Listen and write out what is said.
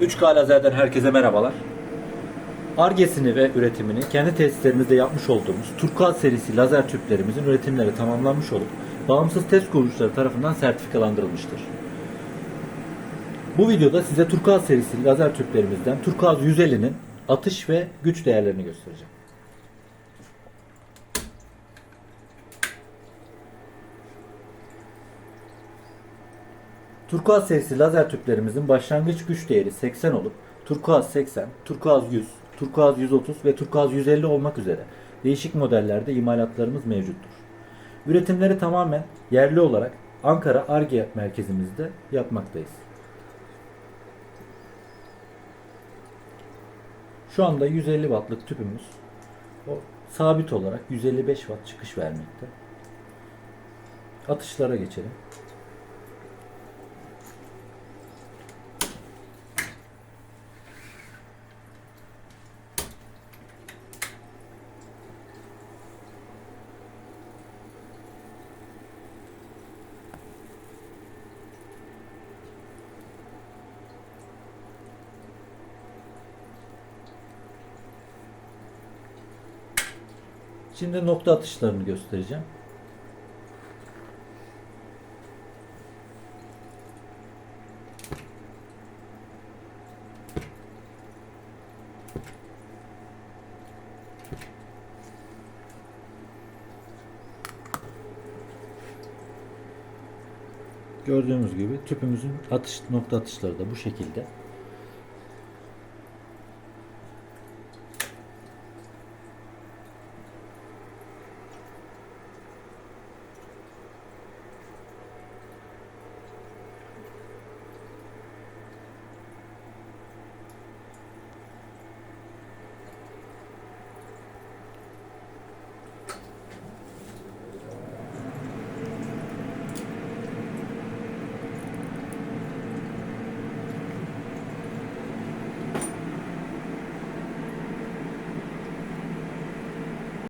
3K Lazer'den herkese merhabalar. Argesini ve üretimini kendi tesislerimizde yapmış olduğumuz Turkuaz serisi lazer tüplerimizin üretimleri tamamlanmış olup bağımsız test kuruluşları tarafından sertifikalandırılmıştır. Bu videoda size Turkuaz serisi lazer tüplerimizden Turkuaz 150'nin atış ve güç değerlerini göstereceğim. Turkuaz serisi lazer tüplerimizin başlangıç güç değeri 80 olup Turkuaz 80, Turkuaz 100, Turkuaz 130 ve Turkuaz 150 olmak üzere değişik modellerde imalatlarımız mevcuttur. Üretimleri tamamen yerli olarak Ankara Arge merkezimizde yapmaktayız. Şu anda 150 wattlık tüpümüz o sabit olarak 155 watt çıkış vermekte. Atışlara geçelim. Şimdi nokta atışlarını göstereceğim. Gördüğümüz gibi tüpümüzün atış nokta atışları da bu şekilde.